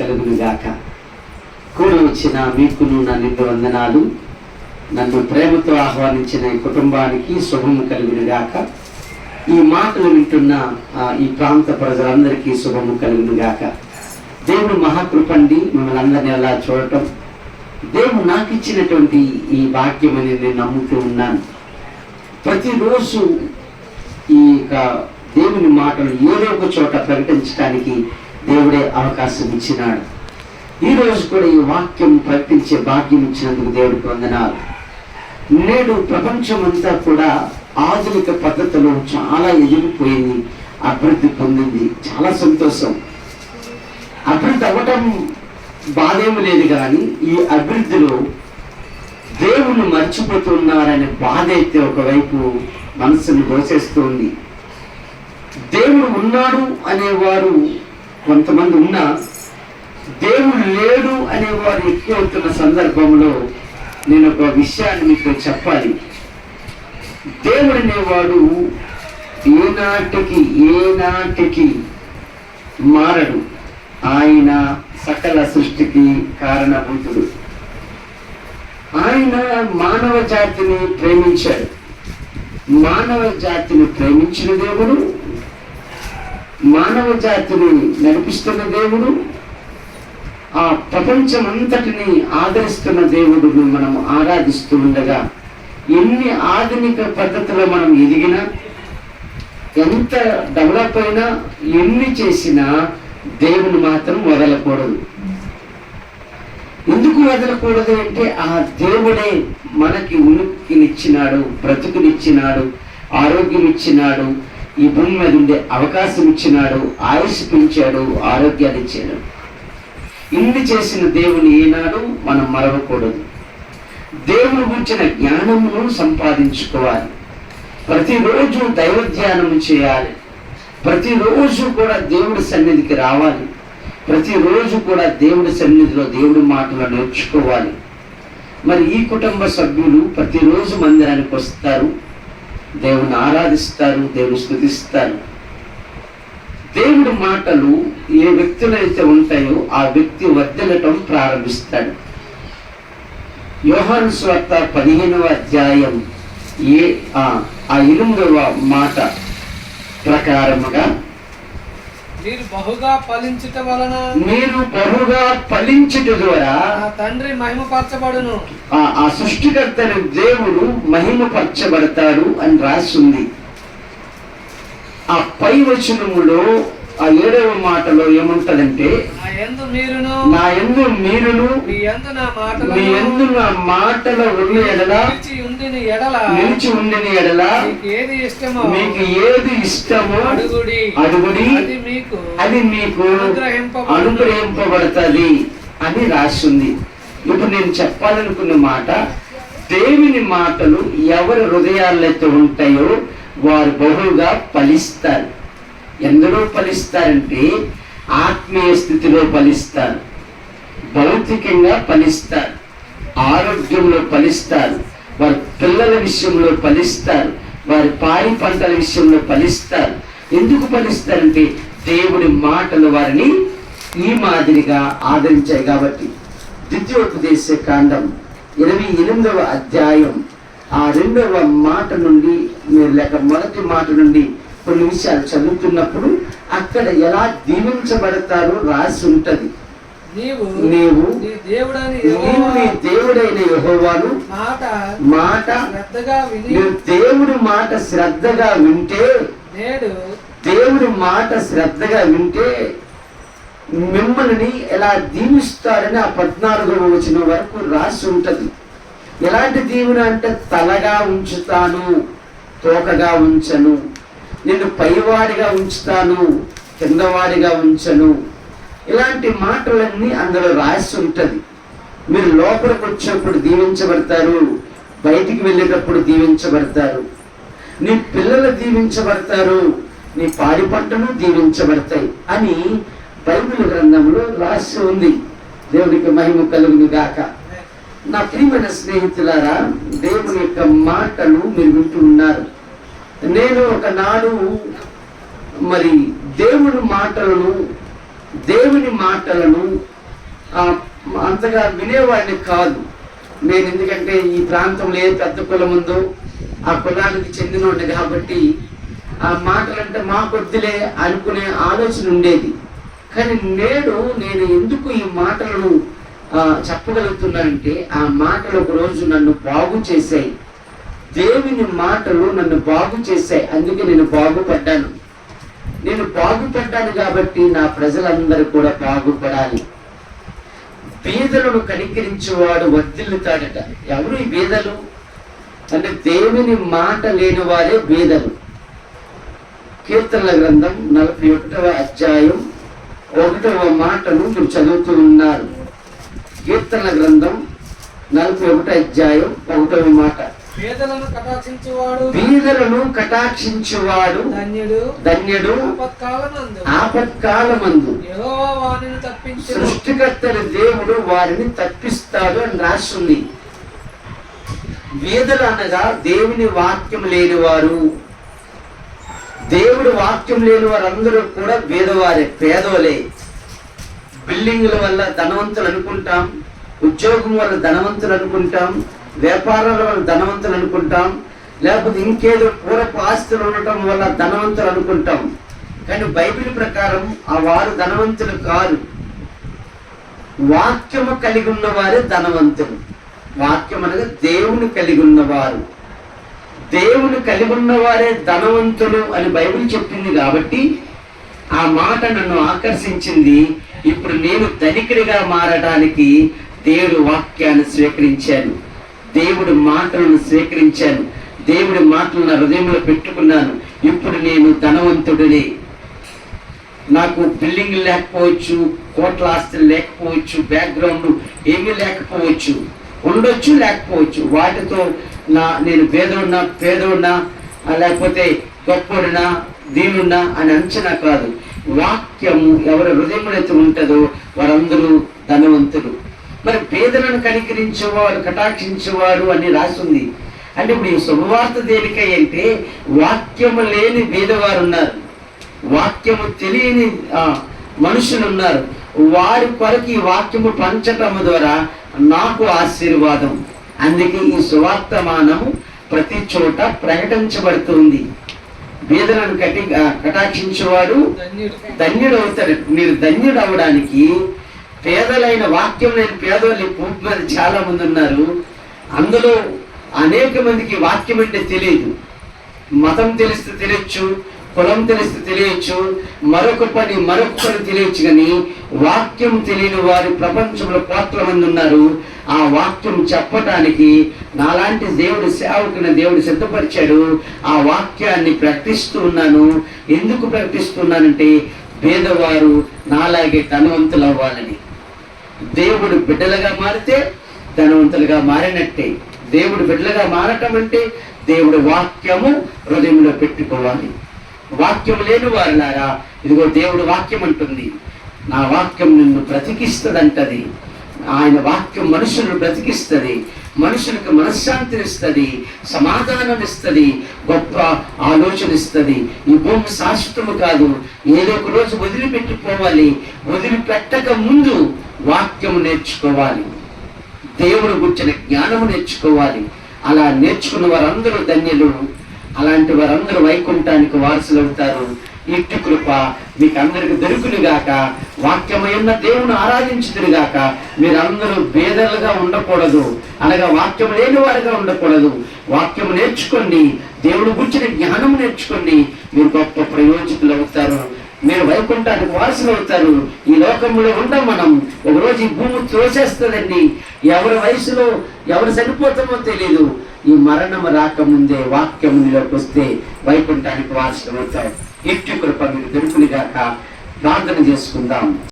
కలుగును గాక కూడి వచ్చిన మీకును నా నిండు వందనాలు. నన్ను ప్రేమతో ఆహ్వానించిన ఈ కుటుంబానికి శుభము కలుగును గాక ఈ మాటలు వింటున్న ఈ ప్రాంత ప్రజలందరికీ శుభము కలుగును గాక దేవుడు మహాకృపండి మిమ్మల్ని అందరినీ అలా చూడటం. దేవుడు నాకు ఇచ్చినటువంటి ఈ భాగ్యం అని నేను నమ్ముతూ ఉన్నాను. ప్రతిరోజు ఈ యొక్క దేవుని మాటలు ఏదో ఒక చోట ప్రకటించడానికి దేవుడే అవకాశం ఇచ్చినాడు. ఈ రోజు కూడా ఈ వాక్యం ప్రకటించే భాగ్యం ఇచ్చినందుకు దేవుడికి వందనాలు. నేడు ప్రపంచమంతా కూడా ఆధునిక పద్ధతిలో చాలా ఎదిగిపోయింది అభివృద్ధి పొందింది. చాలా సంతోషం. అభివృద్ధి అవ్వటం బాధేమి లేదు కానీ ఈ అభివృద్ధిలో దేవుణ్ణి మర్చిపోతున్నారనే బాధ అయితే ఒకవైపు మనసును దోచేస్తుంది దేవుడు ఉన్నాడు అనేవారు కొంతమంది ఉన్నా దేవుడు లేడు అనేవారు ఎక్కువ అవుతున్న సందర్భంలో నేను ఒక విషయాన్ని మీకు చెప్పాలి. దేవుడు అనేవాడు ఏనాటికి ఏనాటికి మారడు. ఆయన సకల సృష్టికి కారణభూతుడు. ఆయన మానవ జాతిని ప్రేమించాడు. మానవ జాతిని ప్రేమించిన దేవుడు మానవ జాతిని నడిపిస్తున్న దేవుడు ఆ ప్రపంచమంతటిని ఆదరిస్తున్న దేవుడిని మనం ఆరాధిస్తూ ఉండగా ఎన్ని ఆధునిక పద్ధతిలో మనం ఎదిగినా ఎంత డెవలప్ అయినా ఎన్ని చేసినా దేవుని మాత్రం వదలకూడదు. ఎందుకు వదలకూడదు అంటే ఆ దేవుడే మనకి ఉనికినిచ్చినాడు బ్రతుకునిచ్చినాడు ఆరోగ్యం ఇచ్చినాడు ఈ భూమి మీద ఉండే అవకాశం ఇచ్చినాడు ఆయుష్ పెంచాడు ఆరోగ్యాన్ని ఇచ్చాడు. ఇన్ని చేసిన దేవుని ఏనాడు మనం మరవకూడదు. దేవుని గురించిన జ్ఞానమును సంపాదించుకోవాలి. ప్రతిరోజు దైవ ధ్యానం చేయాలి. ప్రతిరోజు కూడా దేవుడి సన్నిధికి రావాలి. ప్రతిరోజు కూడా దేవుడి సన్నిధిలో దేవుడి మాటలు నేర్చుకోవాలి. మరి ఈ కుటుంబ సభ్యులు ప్రతిరోజు మందిరానికి వస్తారు. దేవుని ఆరాధిస్తారు దేవుని స్థుతిస్తారు. దేవుడి మాటలు ఏ వ్యక్తులైతే ఉంటాయో ఆ వ్యక్తి వర్దలటం ప్రారంభిస్తాడు. యోహాను స్వార్త పదిహేనవ అధ్యాయం ఏ ఆ ఆ మాట ప్రకారముగా మీరు బహుగా ఫలించుట వలన మీరు బహుగా ఫలించుట ద్వారా తండ్రి మహిమపరచబడును. ఆ ఆ సృష్టికర్తని దేవుడు మహిమపరచబడతాడు అని రాసింది. ఆ పై వచనములో ఆ ఏడవ మాటలో ఏముంటదంటే యందు మీరును నా ఎందు మీరును మీ యందు నా మాటలు మీ ఎందు నా మాటల ఉన్న ఎడల నిలిచి ఉండిన ఎడల నిలిచి ఉండిన ఎడల మీకు ఏది ఇష్టమో మీకు ఏది ఇష్టమో అడుగుడి అడుగుడి అది మీకు అది మీకు. అనుగ్రహింపబడుతుంది అని రాసింది ఇప్పుడు నేను చెప్పాలనుకున్న మాట దేవుని మాటలు ఎవరి హృదయాలైతే ఉంటాయో వారు బహుగా ఫలిస్తారు ఎందులో ఫలిస్తారంటే ఆత్మీయ స్థితిలో ఫలిస్తారు. భౌతికంగా ఫలిస్తారు. ఆరోగ్యంలో ఫలిస్తారు. వారి పిల్లల విషయంలో ఫలిస్తారు. వారి పాడి పంటల విషయంలో ఫలిస్తారు. ఎందుకు ఫలిస్తారంటే దేవుడి మాటలు వారిని ఈ మాదిరిగా ఆదరించాయి కాబట్టి. ద్వితీయోపదేశ కాండం ఇరవై ఎనిమిదవ అధ్యాయం. ఆ రెండవ మాట నుండి మీరు లేక మొదటి మాట నుండి కొన్ని విషయాలు చదువుతున్నప్పుడు అక్కడ ఎలా దీవించబడతారో రాసి ఉంటది. నీవు నీవు నీ దేవుడని యెహోవాను మాట మాట శ్రద్ధగా విని దేవుడి మాట శ్రద్ధగా వింటే నేడు దేవుడి మాట శ్రద్ధగా వింటే మిమ్మల్ని ఎలా దీవిస్తారని ఆ పద్నాలుగవ వచనం వరకు రాసి ఉంటది. ఎలాంటి దీవెన అంటే తలగా ఉంచుతాను తోకగా ఉంచను. నిన్ను పైవాడిగా ఉంచుతాను కిందవాడిగా ఉంచను. ఇలాంటి మాటలన్నీ అందులో రాసి ఉంటుంది. మీరు లోపలికి వచ్చినప్పుడు దీవించబడతారు బయటికి వెళ్ళేటప్పుడు దీవించబడతారు. నీ పిల్లలు దీవించబడతారు నీ పాడి పంటను దీవించబడతాయి అని బైబిల్ గ్రంథంలో రాసి ఉంది. దేవునికి మహిమ కలుగును గాక. నా ప్రియమైన స్నేహితులారా దేవుని యొక్క మాటలు మీరు వింటూ ఉన్నారు. నేను ఒకనాడు మరి దేవుడి మాటలను దేవుని మాటలను అంతగా వినేవాడిని కాదు. నేను ఎందుకంటే ఈ ప్రాంతంలో ఏ పెద్ద కులం ఉందో ఆ కులానికి చెందినోడు కాబట్టి ఆ మాటలంటే మా కొద్దిలే అనుకునే ఆలోచన ఉండేది. కానీ నేడు నేను ఎందుకు ఈ మాటలను చెప్పగలుగుతున్నానంటే ఆ మాటలు ఒక రోజు నన్ను బాగు చేశాయి. దేవుని మాటలు నన్ను బాగు చేశాయి. అందుకే నేను బాగుపడ్డాను. నేను బాగుపడ్డాను కాబట్టి నా ప్రజలందరూ కూడా బాగుపడాలి. బీదలను కనికరించేవాడు వర్ధిల్లుతాడట. ఎవరు ఈ బీదలు? అంటే దేవుని మాట లేని వారే బీదలు. కీర్తనల గ్రంథం నలభై ఒకటవ అధ్యాయం ఒకటవ మాటను మీరు చదువుతూ ఉన్నారు. కీర్తనల గ్రంథం నలభై ఒకటో అధ్యాయం ఒకటవ మాట. పేదలను కటాక్షించువాడు. బీదలను కటాక్షించువాడు. ధన్యుడు. ధన్యుడు. ఆపత్కాలమందు. ఆపత్కాలమందు. యెహోవా వాణిని తప్పించు. సృష్టికర్తల దేవుడు వారిని తప్పిస్తాడు అని రాస్తుంది వేదలు అనగా దేవుని వాక్యం లేని వారు దేవుడు వాక్యం లేని వారందరూ కూడా పేదవారే పేదోలే. బిల్డింగ్ల వల్ల ధనవంతులు అనుకుంటాం ఉద్యోగం వల్ల ధనవంతులు అనుకుంటాం వ్యాపారాల వల్ల ధనవంతులు అనుకుంటాం లేకపోతే ఇంకేదో పూరపు ఆస్తులు ఉండటం వల్ల ధనవంతులు అనుకుంటాం. కానీ బైబిల్ ప్రకారం ఆ వారు ధనవంతులు కాదు వాక్యము కలిగి ఉన్నవారే ధనవంతులు. వాక్యం అనగా దేవుని కలిగి ఉన్నవారు దేవుని కలిగి ఉన్నవారే ధనవంతులు అని బైబిల్ చెప్పింది కాబట్టి ఆ మాట నన్ను ఆకర్షించింది. ఇప్పుడు నేను ధనికుడిగా మారడానికి దేవుడు వాక్యాన్ని స్వీకరించాను దేవుడి మాటలను స్వీకరించాను. దేవుడి మాటలను నా హృదయంలో పెట్టుకున్నాను. ఇప్పుడు నేను ధనవంతుడిని. నాకు బిల్డింగ్ లేకపోవచ్చు కోట్ల ఆస్తులు లేకపోవచ్చు బ్యాక్గ్రౌండ్ ఏమీ లేకపోవచ్చు ఉండొచ్చు లేకపోవచ్చు. వాటితో నా నేను పేదోడినా పేదోడినా లేకపోతే గొప్పడినా దీనున్నా అని అంచనా కాదు. వాక్యము ఎవరి హృదయంలో ఉంటుందో వారందరూ ధనవంతులు. మరి పేదలను కనికరించేవాడు కటాక్షించేవాడు అని రాసింది. అంటే ఇప్పుడు ఈ శుభవార్త దేనికై అంటే వాక్యము లేని పేదవారు ఉన్నారు. వాక్యము తెలియని మనుషులు ఉన్నారు. వారి కొరకు ఈ వాక్యము పంచటం ద్వారా నాకు ఆశీర్వాదం. అందుకే ఈ సువార్తమానము ప్రతి చోట ప్రకటించబడుతుంది. బీదలను కటి ఆ, కటాక్షించేవాడు ధన్యుడు. ధన్యుడు అవుతాడు మీరు ధన్యుడు అవడానికి పేదలైన వాక్యం లేని పేదోళ్ళు ఈ భూమి మీద చాలా మంది ఉన్నారు. అందులో అనేక మందికి వాక్యం అంటే తెలియదు. మతం తెలిస్తే తెలియచ్చు కులం తెలిస్తే తెలియచ్చు మరొక పని మరొక పని తెలియచ్చు కానీ వాక్యం తెలియని వారి ప్రపంచంలో కోట్ల మంది ఉన్నారు. ఆ వాక్యం చెప్పటానికి నాలాంటి దేవుడి సేవకుని దేవుడు సిద్ధపరిచాడు. ఆ వాక్యాన్ని ప్రకటిస్తూ ఉన్నాను. ఎందుకు ప్రకటిస్తున్నానంటే పేదవారు నాలాగే ధనవంతులు అవ్వాలని దేవుడు బిడ్డలుగా మారితే ధనవంతులుగా మారినట్టే. దేవుడు బిడ్డలుగా మారటం అంటే దేవుడు వాక్యము హృదయంలో పెట్టుకోవాలి. వాక్యం లేని వారులారా ఇదిగో దేవుడు వాక్యం అంటుంది. నా వాక్యం నిన్ను బ్రతికిస్తుందంటది. ఆయన వాక్యం మనుషులను బ్రతికిస్తుంది. మనుషులకు మనశ్శాంతినిస్తుంది సమాధానం ఇస్తుంది గొప్ప ఆలోచన ఇస్తుంది. ఈ భూమి శాశ్వతము కాదు. ఏదో ఒక రోజు వదిలిపెట్టిపోవాలి. వదిలిపెట్టక ముందు వాక్యము నేర్చుకోవాలి. దేవుడు గుర్చిన జ్ఞానము నేర్చుకోవాలి. అలా నేర్చుకున్న వారందరూ ధన్యులు. అలాంటి వారందరూ వైకుంఠానికి వారసులు అవుతారు. ఇట్టి కృప మీకు అందరికి దొరుకునిగాక వాక్యమైన దేవుని ఆరాధించుదురుగాక మీరందరూ బేదలుగా ఉండకూడదు. అనగా వాక్యం లేని వారుగా ఉండకూడదు. వాక్యం నేర్చుకోండి. దేవుడు గురించిన జ్ఞానం నేర్చుకోండి. మీరు గొప్ప ప్రయోజకులు అవుతారు. మీరు వైకుంఠానికి వారసులు అవుతారు. ఈ లోకంలో ఉండం మనం. ఒకరోజు ఈ భూమి తోసేస్తుందండి. ఎవరి వయసులో ఎవరు చనిపోతామో తెలియదు ఈ మరణం రాకముందే వాక్యం వస్తే వైకుంఠానికి వారసులు అవుతారు. ఎట్టి కృప మీకు దొరుకునిగాక ప్రార్థన చేసుకుందాం.